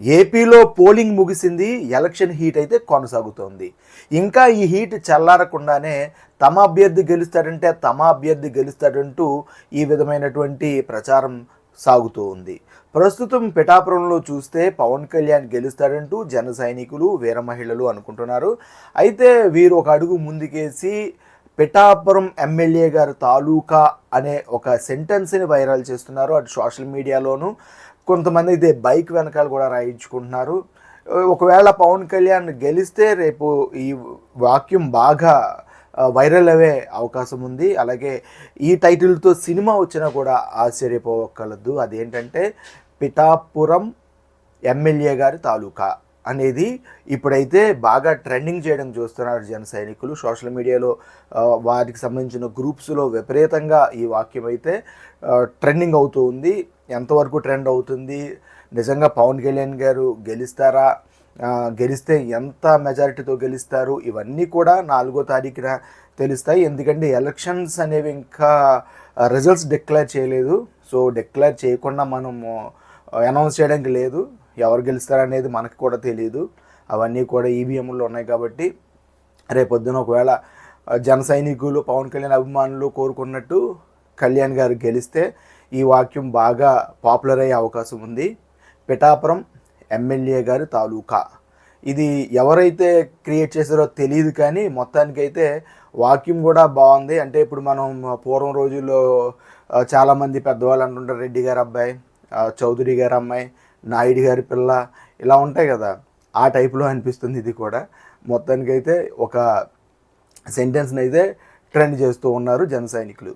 ఏపీలో పోలింగ్ ముగిసింది election heat అయితే కొనసాగుతోంది. ఇంకా ఈ హీట్ చల్లారకుండానే తమ అభ్యర్థి గెలుస్తాడంటే తమ అభ్యర్థి గెలుస్తాడంటూ ఈ విధమైనటువంటి ప్రచారం సాగుతూ ఉంది. ప్రస్తుతం పిఠాపురంలో చూస్తే పవన్ కళ్యాణ్ గెలుస్తాడంటూ జన సైనికులు వీర మహిళలు అనుకుంటున్నారు. అయితే వీరు ఒక అడుగు ముందుకేసి పిఠాపురం ఎమ్మెల్యే గారు తాలూకా అనే ఒక సెంటెన్స్ని వైరల్ చేస్తున్నారు. అటు సోషల్ మీడియాలోను కొంతమంది అయితే బైక్ వెనకాల కూడా రాయించుకుంటున్నారు. ఒకవేళ పవన్ కళ్యాణ్ గెలిస్తే రేపు ఈ వాక్యం బాగా వైరల్ అయ్యే అవకాశం ఉంది. అలాగే ఈ టైటిల్తో సినిమా వచ్చినా కూడా ఆశ్చర్యపోవక్కలదు అదేంటంటే పిఠాపురం ఎమ్మెల్యే గారి తాలూకా. అనేది ఇప్పుడైతే బాగా ట్రెండింగ్ చేయడం చూస్తున్నారు జన సైనికులు. సోషల్ మీడియాలో వారికి సంబంధించిన గ్రూప్స్లో విపరీతంగా ఈ వాక్యం అయితే ట్రెండింగ్ అవుతూ ఉంది. ఎంతవరకు ట్రెండ్ అవుతుంది? నిజంగా పవన్ కళ్యాణ్ గారు గెలుస్తారా? గెలిస్తే ఎంత మెజారిటీతో గెలుస్తారు? ఇవన్నీ కూడా నాలుగో తారీఖున తెలుస్తాయి. ఎందుకంటే ఎలక్షన్స్ అనేవి ఇంకా రిజల్ట్స్ డిక్లేర్ చేయలేదు. సో డిక్లేర్ చేయకుండా మనము అనౌన్స్ చేయడానికి లేదు. ఎవరు గెలుస్తారనేది మనకు కూడా తెలియదు అవన్నీ కూడా ఈవీఎంలు ఉన్నాయి కాబట్టి రేపొద్దున ఒకవేళ జన సైనికులు పవన్ కళ్యాణ్ అభిమానులు కోరుకున్నట్టు కళ్యాణ్ గారు గెలిస్తే ఈ వాక్యం బాగా పాపులర్ అయ్యే అవకాశం ఉంది. పిఠాపురం ఎమ్మెల్యే గారి తాలూకా. ఇది ఎవరైతే క్రియేట్ చేశారో తెలియదు కానీ మొత్తానికైతే వాక్యం కూడా బాగుంది. అంటే ఇప్పుడు మనం పూర్వం రోజుల్లో చాలామంది పెద్దవాళ్ళు అంటుంటారు రెడ్డి గారు అబ్బాయి చౌదరి గారు అమ్మాయి నాయుడు గారి పిల్ల ఇలా ఉంటాయి కదా ఆ టైప్లో అనిపిస్తుంది ఇది కూడా. మొత్తానికైతే ఒక సెంటెన్స్ని అయితే ట్రెండ్ చేస్తూ ఉన్నారు జన సైనికులు.